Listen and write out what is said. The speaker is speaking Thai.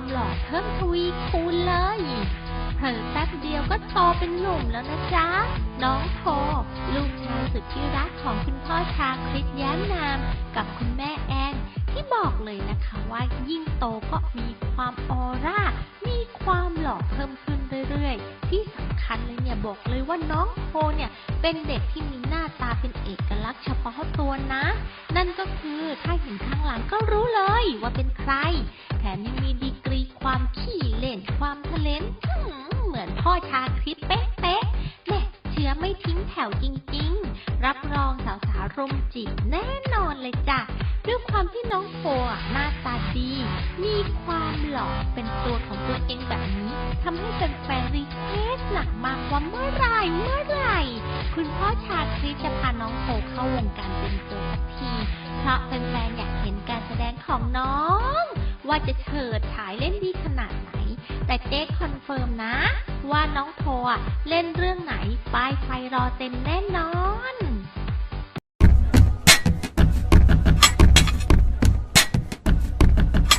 ความหล่อเพิ่มทวีคูณเลยเผลอแป๊บเดียวก็โตเป็นหนุ่มแล้วนะจ๊ะ น้องโพลูกชายสุดที่รักของคุณพ่อชาคริสแย้มนาม กับคุณแม่แอนที่บอกเลยนะคะว่ายิ่งโตก็มีความออร่า มีความหล่อเพิ่มขึ้นเรื่อยๆ ที่สำคัญเลยเนี่ยบอกเลยว่าน้องโพเนี่ยเป็นเด็กที่มีหน้าตาเป็นเอกลักษณ์เฉพาะตัวนะ นั่นก็คือถ้าเห็นข้างหลังก็รู้เลยว่าเป็นใคร แถมยังมี พ่อชาคริสเป๊ะๆแม่เชื้อไม่ทิ้งแถวจริงๆ รับรองสาวๆรุมจีบแน่นอนเลยจ้ะด้วยความที่น้องโฟะหน้าตาดี มีความหล่อเป็นตัวของตัวเองแบบนี้ทำให้แฟนๆรีเควสหนักมากว่าเมื่อไหรเมื่อไหรคุณพ่อชาคริสจะพาน้องโฟเข้าวงการเป็นตัวสักทีเพราะแฟนๆอยากเห็นการแสดงของน้อง ว่าจะเฉิดฉายเล่นดีขนาดไหน แต่เจ๊คอนเฟิร์มนะ อะ เล่นเรื่องไหน ป้ายไฟรอเต็มแน่นอน